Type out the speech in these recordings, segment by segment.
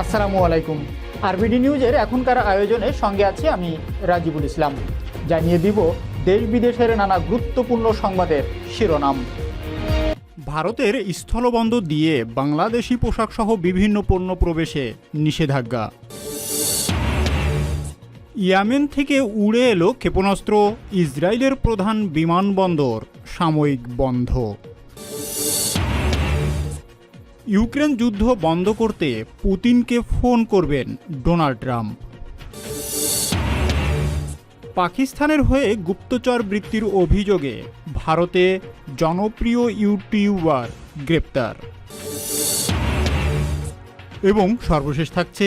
আসসালামু আলাইকুম। আরবিডি নিউজের এখনকার আয়োজনে সঙ্গে আছি আমি রাজিবুল ইসলাম। জানিয়ে দিব, দেশ বিদেশের নানা গুরুত্বপূর্ণ সংবাদের শিরোনাম। ভারতের স্থলবন্দর দিয়ে বাংলাদেশি পোশাক সহ বিভিন্ন পণ্য প্রবেশে নিষেধাজ্ঞা। ইয়ামেন থেকে উড়ে এলো ক্ষেপণাস্ত্র, ইসরায়েলের প্রধান বিমানবন্দর সাময়িক বন্ধ। ইউক্রেন যুদ্ধ বন্ধ করতে পুতিনকে ফোন করবেন ডোনাল্ড ট্রাম্প। পাকিস্তানের হয়ে গুপ্তচর বৃত্তির অভিযোগে ভারতে জনপ্রিয় ইউটিউবার গ্রেপ্তার। এবং সর্বশেষ থাকছে,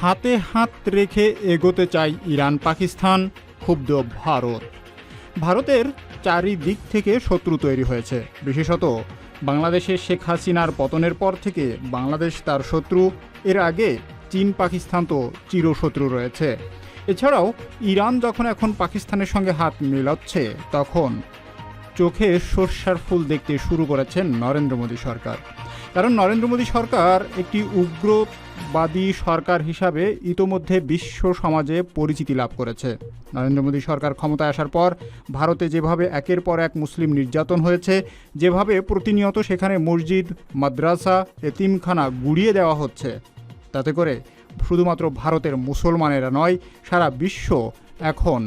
হাতে হাত রেখে এগোতে চায় ইরান পাকিস্তান, ক্ষুব্ধ ভারত। ভারতের চারিদিক থেকে শত্রু তৈরি হয়েছে, বিশেষত বাংলাদেশের শেখ হাসিনার পতনের পর থেকে বাংলাদেশ তার শত্রু। এর আগে চীন, পাকিস্তান তো চিরশত্রু রয়েছে। এছাড়াও ইরান যখন এখন পাকিস্তানের সঙ্গে হাত মেলাচ্ছে, তখন চোখে সর্ষার ফুল দেখতে শুরু করেছেন নরেন্দ্র মোদী সরকার। কারণ নরেন্দ্র মোদী সরকার একটি উগ্রবাদী সরকার হিসাবে ইতোমধ্যে বিশ্ব সমাজে পরিচিতি লাভ করেছে। নরেন্দ্র মোদী সরকার ক্ষমতায় আসার পর ভারতে যেভাবে একের পর এক মুসলিম নির্যাতন হয়েছে, যেভাবে প্রতিনিয়ত সেখানে মসজিদ, মাদ্রাসা, এতিমখানা গুড়িয়ে দেওয়া হচ্ছে, তাতে করে শুধুমাত্র ভারতের মুসলমানেরা নয়, সারা বিশ্ব এখন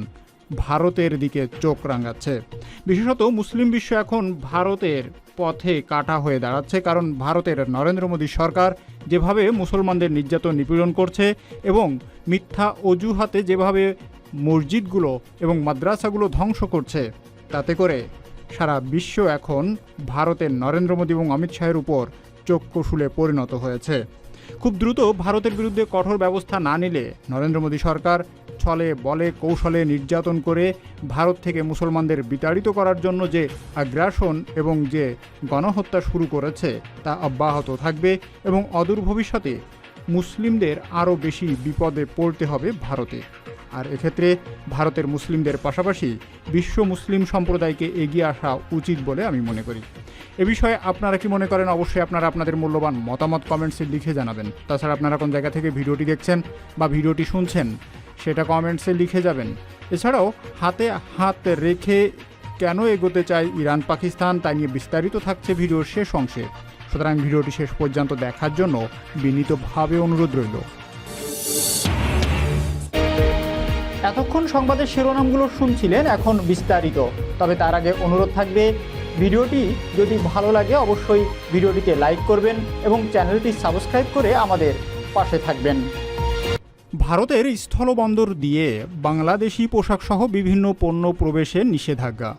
ভারতের দিকে চোখ রাঙাচ্ছে। বিশেষত মুসলিম বিশ্ব এখন ভারতের পথে কাটা হয়ে দাঁড়াচ্ছে কারণ ভারতের নরেন্দ্র মোদী সরকার যেভাবে মুসলমানদের নির্যাতন নিপীড়ন করছে এবং মিথ্যা অজুহাতে যেভাবে মসজিদগুলো এবং মাদ্রাসাগুলো ধ্বংস করছে, তাতে করে সারা বিশ্ব এখন ভারতের নরেন্দ্র মোদী এবং অমিত শাহের উপর চক্ষুশুলে পরিণত হয়েছে। খুব দ্রুত ভারতের বিরুদ্ধে কঠোর ব্যবস্থা না নিলে নরেন্দ্র মোদী সরকার ছলে বলে কৌশলে নির্যাতন করে ভারত থেকে মুসলমানদের বিতাড়িত করার জন্য যে আগ্রাসন এবং যে গণহত্যা শুরু করেছে তা অব্যাহত থাকবে এবং অদূর ভবিষ্যতে মুসলিমদের আরও বেশি বিপদে পড়তে হবে ভারতে। আর এক্ষেত্রে ভারতের মুসলিমদের পাশাপাশি বিশ্ব মুসলিম সম্প্রদায়কে এগিয়ে আসা উচিত বলে আমি মনে করি। এ বিষয়ে আপনারা কি মনে করেন অবশ্যই আপনারা আপনাদের মূল্যবান মতামত কমেন্টসে লিখে জানাবেন। তাছাড়া আপনারা কোন জায়গা থেকে ভিডিওটি দেখছেন বা ভিডিওটি শুনছেন সেটা কমেন্টসে লিখে যাবেন। এছাড়াও, হাতে হাত রেখে কেন এগোতে চায় ইরান, পাকিস্তান তাই নিয়ে বিস্তারিত থাকছে ভিডিওর শেষ অংশে। সুতরাং ভিডিওটি শেষ পর্যন্ত দেখার জন্য বিনীতভাবে অনুরোধ রইল। এতক্ষণ সংবাদের শিরোনামগুলো শুনছিলেন, এখন বিস্তারিত। তবে তার আগে অনুরোধ থাকবে, ভিডিওটি যদি ভালো লাগে অবশ্যই ভিডিওটিকে লাইক করবেন এবং চ্যানেলটি সাবস্ক্রাইব করে আমাদের পাশে থাকবেন। ভারতের স্থলবন্দর দিয়ে বাংলাদেশি পোশাক সহ বিভিন্ন পণ্য প্রবেশে নিষেধাজ্ঞা।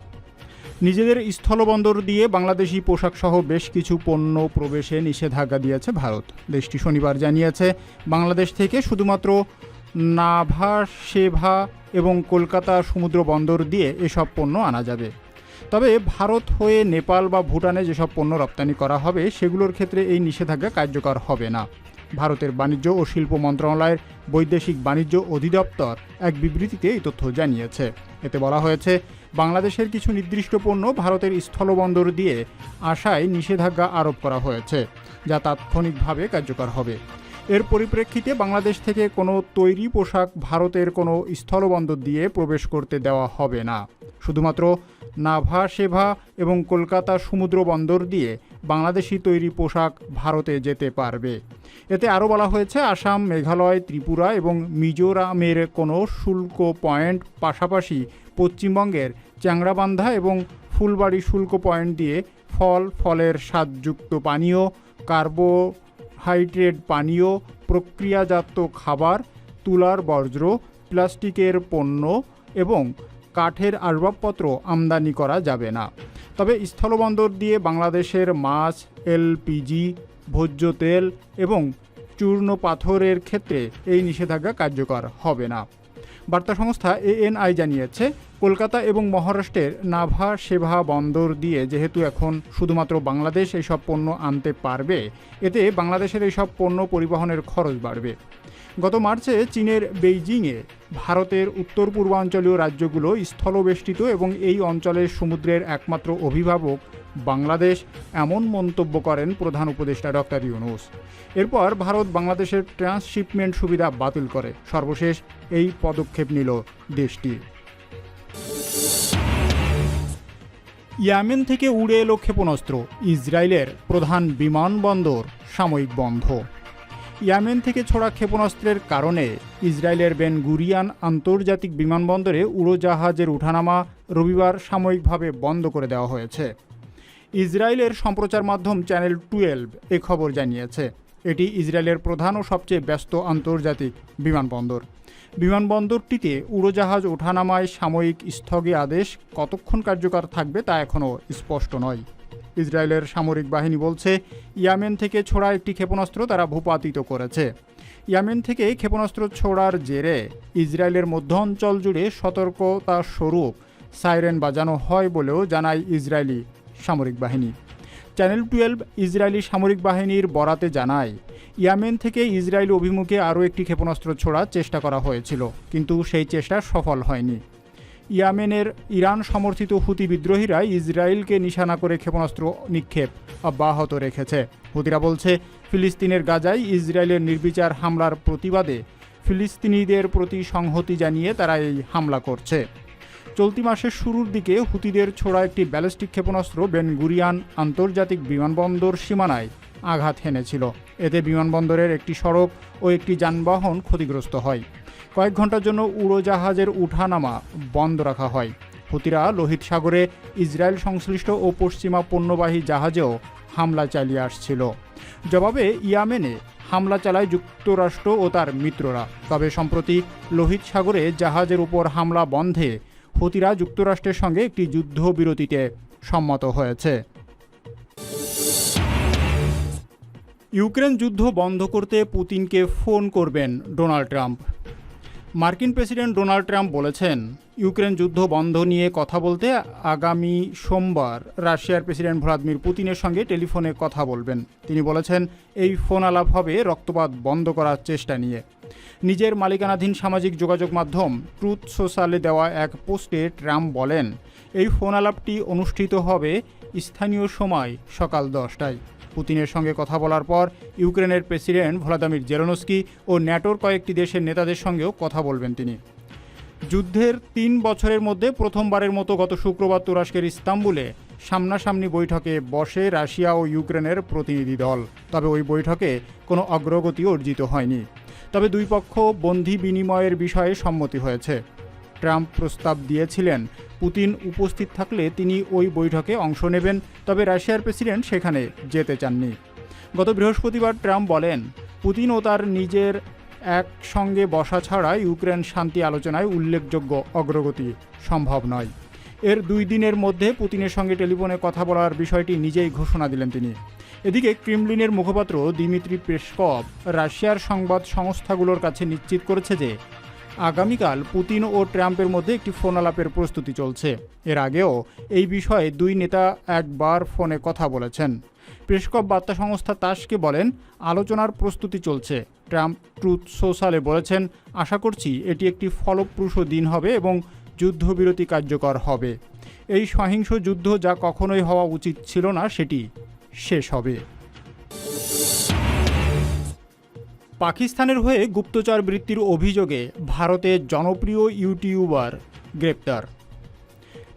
নিজেদের স্থলবন্দর দিয়ে বাংলাদেশি পোশাক সহ বেশ কিছু পণ্য প্রবেশে নিষেধাজ্ঞা দিয়েছে ভারত। দেশটি শনিবার জানিয়েছে, বাংলাদেশ থেকে শুধুমাত্র নাভা, সেভা এবং কলকাতা সমুদ্র বন্দর দিয়ে এসব পণ্য আনা যাবে। তবে ভারত হয়ে নেপাল বা ভুটানে যেসব পণ্য রপ্তানি করা হবে, সেগুলোর ক্ষেত্রে এই নিষেধাজ্ঞা কার্যকর হবে না। ভারতের বাণিজ্য ও শিল্প মন্ত্রণালয়ের বৈদেশিক বাণিজ্য অধিদপ্তর এক বিবৃতিতে এই তথ্য জানিয়েছে। এতে বলা হয়েছে, বাংলাদেশের কিছু নির্দিষ্ট পণ্য ভারতের স্থলবন্দর দিয়ে আসায় নিষেধাজ্ঞা আরোপ করা হয়েছে, যা তাৎক্ষণিকভাবে কার্যকর হবে। এর পরিপ্রেক্ষিতে বাংলাদেশ থেকে কোনো তৈরি পোশাক ভারতের কোনো স্থলবন্দর দিয়ে প্রবেশ করতে দেওয়া হবে না। শুধুমাত্র নাভা, সেভা এবং কলকাতা সমুদ্র বন্দর দিয়ে বাংলাদেশি তৈরি পোশাক ভারতে যেতে পারবে। এতে আরও বলা হয়েছে, আসাম, মেঘালয়, ত্রিপুরা এবং মিজোরামের কোনো শুল্ক পয়েন্ট, পাশাপাশি পশ্চিমবঙ্গের চ্যাংরাবান্ধা এবং ফুলবাড়ি শুল্ক পয়েন্ট দিয়ে ফল, ফলের স্বাদযুক্ত পানীয়, কার্বো হাইড্রেট পানীয় প্রক্রিয়াজাত খাবার, তুলার বর্জ্য, প্লাস্টিকের পণ্য এবং কাঠের আসবাবপত্র আমদানি করা যাবে না। তবে স্থলবন্দর দিয়ে বাংলাদেশের মাছ, এলপিজি, ভোজ্য তেল এবং চূর্ণ পাথরের ক্ষেত্রে এই নিষেধাজ্ঞা কার্যকর হবে না। বার্তা সংস্থা এএনআই জানিয়েছে, কলকাতা এবং মহারাষ্ট্রের নাভা সেভা বন্দর দিয়ে যেহেতু এখন শুধুমাত্র বাংলাদেশ এইসব পণ্য আনতে পারবে, এতে বাংলাদেশের এইসব পণ্য পরিবহনের খরচ বাড়বে। গত মার্চে চীনের বেইজিংয়ে ভারতের উত্তর পূর্বাঞ্চলীয় রাজ্যগুলো স্থলবেষ্টিত এবং এই অঞ্চলের সমুদ্রের একমাত্র অভিভাবক বাংলাদেশ এমন মন্তব্য করেন প্রধান উপদেষ্টা ডক্টর ইউনুস। এরপর ভারত বাংলাদেশের ট্রান্সশিপমেন্ট সুবিধা বাতিল করে। সর্বশেষ এই পদক্ষেপ নিল দেশটি। ইয়ামেন থেকে উড়ে এলো ক্ষেপণাস্ত্র। ইসরায়েলের প্রধান বিমানবন্দর সাময়িক বন্ধ। ইয়ামেন থেকে ছোড়া ক্ষেপণাস্ত্রের কারণে ইসরায়েলের বেন গুরিয়ান আন্তর্জাতিক বিমানবন্দরে উড়োজাহাজের উঠানামা রবিবার সাময়িকভাবে বন্ধ করে দেওয়া হয়েছে। ইসরায়েলের সম্প্রচার মাধ্যম চ্যানেল টুয়েলভ এ খবর জানিয়েছে। এটি ইসরায়েলের প্রধান ও সবচেয়ে ব্যস্ত আন্তর্জাতিক বিমানবন্দর। বিমানবন্দরটিতে উড়োজাহাজ ওঠানামায় সাময়িক স্থগি আদেশ কতক্ষণ কার্যকর থাকবে তা এখনও স্পষ্ট নয়। ইসরায়েলের সামরিক বাহিনী বলছে, ইয়ামেন থেকে ছোড়া একটি ক্ষেপণাস্ত্র তারা ভূপাতিত করেছে। ইয়ামেন থেকে ক্ষেপণাস্ত্র ছোড়ার জেরে ইসরায়েলের মধ্য অঞ্চল জুড়ে সতর্কতা স্বরূপ সাইরেন বাজানো হয় বলেও জানায় ইসরায়েলি সামরিক বাহিনী। চ্যানেল টুয়েলভ ইসরায়েলি সামরিক বাহিনীর বরাতে জানায়, ইয়ামেন থেকে ইসরায়েল অভিমুখে আরও একটি ক্ষেপণাস্ত্র ছোড়ার চেষ্টা করা হয়েছিল, কিন্তু সেই চেষ্টা সফল হয়নি। ইয়ামেনের ইরান সমর্থিত হুতি বিদ্রোহীরা ইসরায়েলকে নিশানা করে ক্ষেপণাস্ত্র নিক্ষেপ অব্যাহত রেখেছে। হুতিরা বলছে, ফিলিস্তিনের গাজায় ইসরায়েলের নির্বিচার হামলার প্রতিবাদে ফিলিস্তিনিদের প্রতি সংহতি জানিয়ে তারা এই হামলা করছে। চলতি মাসের শুরুর দিকে হুতিদের ছোড়া একটি ব্যালিস্টিক ক্ষেপণাস্ত্র বেন গুরিয়ান আন্তর্জাতিক বিমানবন্দর সীমানায় আঘাত হেনেছিল। এতে বিমানবন্দরের একটি সড়ক ও একটি যানবাহন ক্ষতিগ্রস্ত হয়। কয়েক ঘণ্টার জন্য উড়োজাহাজের উঠানামা বন্ধ রাখা হয়। হুতিরা লোহিত সাগরে ইসরায়েল সংশ্লিষ্ট ও পশ্চিমা পণ্যবাহী জাহাজেও হামলা চালিয়ে আসছিল। জবাবে, ইয়ামেনে হামলা চালায় যুক্তরাষ্ট্র ও তার মিত্ররা। তবে সম্প্রতি লোহিত সাগরে জাহাজের উপর হামলা বন্ধে হুতিরা যুক্তরাষ্ট্রের সঙ্গে একটি যুদ্ধবিরতিতে সম্মত হয়েছে। ইউক্রেন যুদ্ধ বন্ধ করতে পুতিনকে ফোন করবেন ডোনাল্ড ট্রাম্প। মার্কিন প্রেসিডেন্ট ডোনাল্ড ট্রাম্প বলেছেন ইউক্রেন যুদ্ধ বন্ধ নিয়ে কথা বলতে আগামী সোমবার রাশিয়ার প্রেসিডেন্ট ভ্লাদিমির পুতিনের সঙ্গে টেলিফোনে কথা বলবেন। তিনি বলেছেন, এই ফোন আলাপ হবে, রক্তপাত বন্ধ করার চেষ্টা নিয়ে। নিজের মালিকানাধীন সামাজিক যোগাযোগ মাধ্যম ট্রুথ সোশ্যালে দেওয়া এক পোস্টে ট্রাম্প বলেন, এই ফোন আলাপটি অনুষ্ঠিত হবে স্থানীয় সময় সকাল দশটায়। পুতিনের সঙ্গে কথা বলার পর ইউক্রেনের প্রেসিডেন্ট ভলাদামির জেরোনস্কি ও ন্যাটোর কয়েকটি দেশের নেতাদের সঙ্গেও কথা বলবেন তিনি। যুদ্ধের তিন বছরের মধ্যে প্রথমবারের মতো গত শুক্রবার তুরস্কের ইস্তাম্বুলে সামনাসামনি বৈঠকে বসে রাশিয়া ও ইউক্রেনের প্রতিনিধি দল। তবে ওই বৈঠকে কোনো অগ্রগতি অর্জিত হয়নি। তবে দুই পক্ষ বন্দি বিনিময়ের বিষয়ে সম্মতি হয়েছে। ট্রাম্প প্রস্তাব দিয়েছিলেন, পুতিন উপস্থিত থাকলে তিনি ওই বৈঠকে অংশ নেবেন, তবে রাশিয়ার প্রেসিডেন্ট সেখানে যেতে চাননি। গত বৃহস্পতিবার ট্রাম্প বলেন, পুতিন ও তার নিজের একসঙ্গে বসা ছাড়া ইউক্রেন শান্তি আলোচনায় উল্লেখযোগ্য অগ্রগতি সম্ভব নয়। এর দুই দিনের মধ্যে পুতিনের সঙ্গে টেলিফোনে কথা বলার বিষয়টি নিজেই ঘোষণা দিলেন তিনি। এদিকে ক্রিমলিনের মুখপাত্র দিমিত্রি পেসকভ রাশিয়ার সংবাদ সংস্থাগুলোর কাছে নিশ্চিত করেছে যে, আগামীকাল পুতিন ও ট্রাম্পের মধ্যে একটি ফোন আলাপের প্রস্তুতি চলছে। এর আগেও এই বিষয়ে দুই নেতা একবার ফোনে কথা বলেছেন। প্রেসকপ বার্তা সংস্থা তাসকে বলেন, আলোচনার প্রস্তুতি চলছে। ট্রাম্প ট্রুথ সোশ্যালে বলেছেন, আশা করছি এটি একটি ফলপ্রসূ দিন হবে এবং যুদ্ধবিরতি কার্যকর হবে। এই সহিংস যুদ্ধ যা কখনোই হওয়া উচিত ছিল না, সেটি শেষ হবে। পাকিস্তানের হয়ে গুপ্তচর বৃত্তির অভিযোগে ভারতের জনপ্রিয় ইউটিউবার গ্রেপ্তার।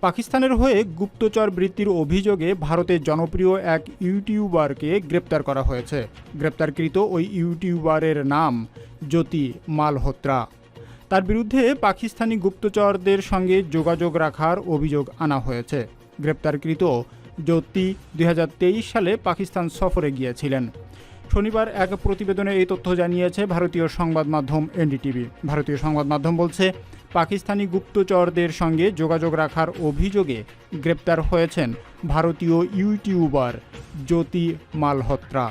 পাকিস্তানের হয়ে গুপ্তচর বৃত্তির অভিযোগে ভারতের জনপ্রিয় এক ইউটিউবারকে গ্রেপ্তার করা হয়েছে। গ্রেপ্তারকৃত ওই ইউটিউবারের নাম জ্যোতি মালহোত্রা। তার বিরুদ্ধে পাকিস্তানি গুপ্তচরদের সঙ্গে যোগাযোগ রাখার অভিযোগ আনা হয়েছে। গ্রেপ্তারকৃত জ্যোতি দুই হাজার তেইশ সালে পাকিস্তান সফরে গিয়েছিলেন। শনিবার এক প্রতিবেদনে এই তথ্য জানিয়েছে ভারতীয় সংবাদ মাধ্যম এনডিটিভি। ভারতীয় সংবাদ মাধ্যম বলছে পাকিস্তানি গুপ্তচরদের সঙ্গে যোগাযোগ রাখার অভিযোগে গ্রেপ্তার হয়েছেন ভারতীয় ইউটিউবার জ্যোতি মালহোত্রা।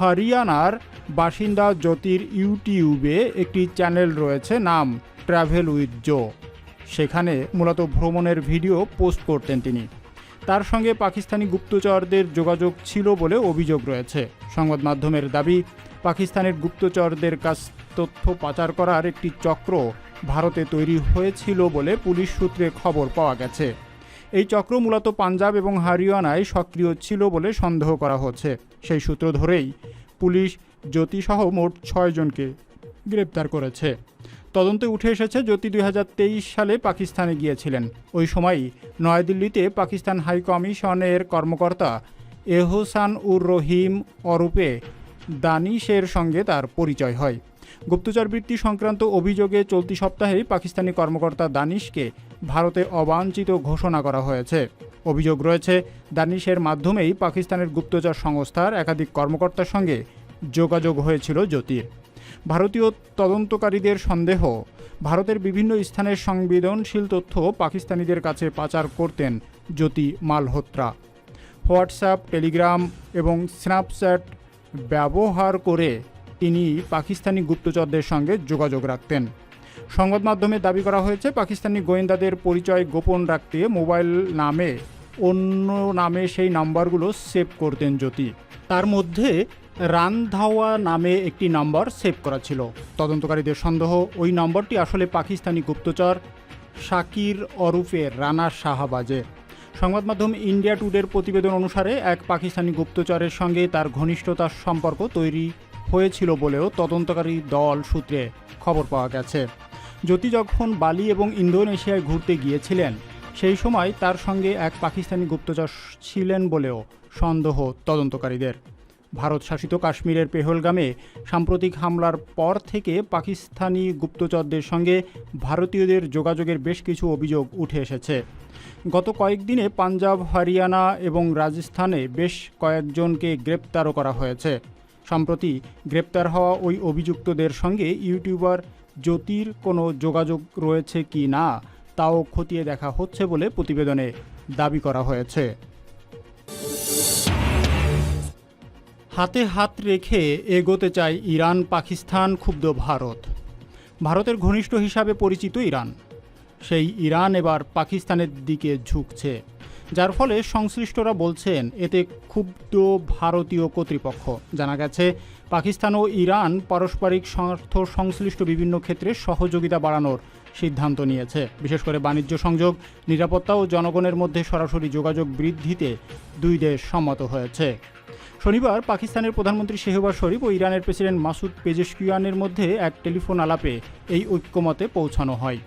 হরিয়ানার বাসিন্দা জ্যোতির ইউটিউবে একটি চ্যানেল রয়েছে, নাম ট্রাভেল উইথ জো। সেখানে মূলত ভ্রমণের ভিডিও পোস্ট করতেন তিনি। তার সঙ্গে পাকিস্তানি গুপ্তচরদের যোগাযোগ ছিল বলে অভিযোগ রয়েছে। সংবাদ মাধ্যমের দাবি, পাকিস্তানের গুপ্তচরদের কাছ তথ্য পাচার করার একটি চক্র ভারতে তৈরি হয়েছিল বলে পুলিশ সূত্রে খবর পাওয়া গেছে। এই চক্র মূলত পাঞ্জাব এবং হরিয়ানায় সক্রিয় ছিল বলে সন্দেহ করা হচ্ছে। সেই সূত্র ধরেই পুলিশ জ্যোতিসহ মোট ছয়জনকে গ্রেপ্তার করেছে। তদন্তে উঠে এসেছে, জ্যোতি দুই হাজার তেইশ সালে পাকিস্তানে গিয়েছিলেন। ওই সময়ই নয়াদিল্লিতে পাকিস্তান হাইকমিশনের কর্মকর্তা এহসান উর রহিম অরূপে দানিশের সঙ্গে তার পরিচয় হয়। গুপ্তচর বৃত্তি সংক্রান্ত অভিযোগে চলতি সপ্তাহেই পাকিস্তানি কর্মকর্তা দানিশকে ভারতে অবাঞ্ছিত ঘোষণা করা হয়েছে। অভিযোগ রয়েছে, দানিশের মাধ্যমেই পাকিস্তানের গুপ্তচর সংস্থার একাধিক কর্মকর্তার সঙ্গে যোগাযোগ হয়েছিল জ্যোতির ভারতীয় তদন্তকারীদের সন্দেহ, ভারতের বিভিন্ন স্থানের সংবেদনশীল তথ্য পাকিস্তানিদের কাছে পাচার করতেন জ্যোতি মালহোত্রা। হোয়াটসঅ্যাপ, টেলিগ্রাম এবং স্ন্যাপচ্যাট ব্যবহার করে তিনি পাকিস্তানি গুপ্তচরদের সঙ্গে যোগাযোগ রাখতেন। সংবাদ মাধ্যমে দাবি করা হয়েছে, পাকিস্তানি গোয়েন্দাদের পরিচয় গোপন রাখতে মোবাইল নামে, অন্য নামে সেই নাম্বারগুলো সেভ করতেন জ্যোতি। তার মধ্যে রানধাওয়া নামে একটি নম্বর সেভ করা ছিল। তদন্তকারীদের সন্দেহ, ওই নম্বরটি আসলে পাকিস্তানি গুপ্তচর শাকির অরুফে রানা শাহবাজের সংবাদ মাধ্যম ইন্ডিয়া টুডের প্রতিবেদন অনুসারে, এক পাকিস্তানি গুপ্তচরের সঙ্গে তার ঘনিষ্ঠতার সম্পর্ক তৈরি হয়েছিল বলেও তদন্তকারী দল সূত্রে খবর পাওয়া গেছে। জ্যোতি যখন বালি এবং ইন্দোনেশিয়ায় ঘুরতে গিয়েছিলেন, সেই সময় তার সঙ্গে এক পাকিস্তানি গুপ্তচর ছিলেন বলেও সন্দেহ তদন্তকারীদের। ভারত শাসিত কাশ্মীরের পেহলগামে সাম্প্রতিক হামলার পর থেকে পাকিস্তানি গুপ্তচরদের সঙ্গে ভারতীয়দের যোগাযোগের বেশ কিছু অভিযোগ উঠে এসেছে। গত কয়েকদিনে পাঞ্জাব, হরিয়ানা এবং রাজস্থানে বেশ কয়েকজনকে গ্রেপ্তারও করা হয়েছে। সম্প্রতি গ্রেপ্তার হওয়া ওই অভিযুক্তদের সঙ্গে ইউটিউবার জ্যোতির কোনো যোগাযোগ রয়েছে কি না, তাও খতিয়ে দেখা হচ্ছে বলে প্রতিবেদনে দাবি করা হয়েছে। হাতে হাত রেখে এগোতে চায় ইরান, পাকিস্তান, ক্ষুব্ধ ভারত। ভারতের ঘনিষ্ঠ হিসাবে পরিচিত ইরান। সেই ইরান এবার পাকিস্তানের দিকে ঝুঁকছে। যার ফলে সংশ্লিষ্টরা বলছেন এতে ক্ষুব্ধ ভারতীয় কর্তৃপক্ষ। জানা গেছে, পাকিস্তান ও ইরান পারস্পরিক স্বার্থ সংশ্লিষ্ট বিভিন্ন ক্ষেত্রে সহযোগিতা বাড়ানোর সিদ্ধান্ত নিয়েছে। বিশেষ করে বাণিজ্য সংযোগ, নিরাপত্তা ও জনগণের মধ্যে সরাসরি যোগাযোগ বৃদ্ধিতে দুই দেশ সম্মত হয়েছে। শনিবার পাকিস্তানের প্রধানমন্ত্রী শেহবাজ শরীফ ও ইরানের প্রেসিডেন্ট মাসুদ পেজেশকিয়ানের মধ্যে এক টেলিফোন আলাপে এই ঐক্যমতে পৌঁছানো হয়।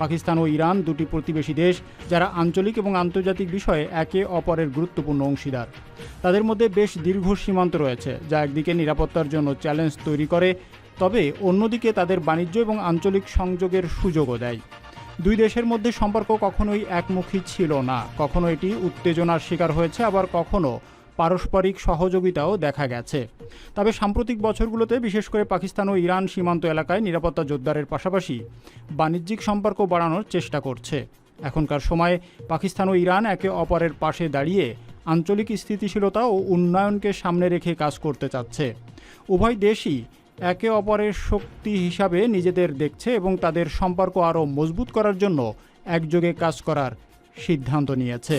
পাকিস্তান ও ইরান দুটি প্রতিবেশী দেশ যারা আঞ্চলিক এবং আন্তর্জাতিক বিষয়ে একে অপরের গুরুত্বপূর্ণ অংশীদার। তাদের মধ্যে বেশ দীর্ঘ সীমান্ত রয়েছে, যা একদিকে নিরাপত্তার জন্য চ্যালেঞ্জ তৈরি করে, তবে অন্যদিকে তাদের বাণিজ্য এবং আঞ্চলিক সংযোগের সুযোগও দেয়। দুই দেশের মধ্যে সম্পর্ক কখনোই একমুখী ছিল না, কখনো এটি উত্তেজনার শিকার হয়েছে, আবার কখনো পারস্পরিক সহযোগিতাও দেখা গেছে। তবে সাম্প্রতিক বছরগুলোতে বিশেষ করে পাকিস্তান ও ইরান সীমান্ত এলাকায় নিরাপত্তা জোরদারের পাশাপাশি বাণিজ্যিক সম্পর্ক বাড়ানোর চেষ্টা করছে। এখনকার সময়ে পাকিস্তান ও ইরান একে অপরের পাশে দাঁড়িয়ে আঞ্চলিক স্থিতিশীলতা ও উন্নয়নকে সামনে রেখে কাজ করতে চাচ্ছে। উভয় দেশই একে অপরের শক্তি হিসাবে নিজেদের দেখছে এবং তাদের সম্পর্ক আরও মজবুত করার জন্য একযোগে কাজ করার সিদ্ধান্ত নিয়েছে।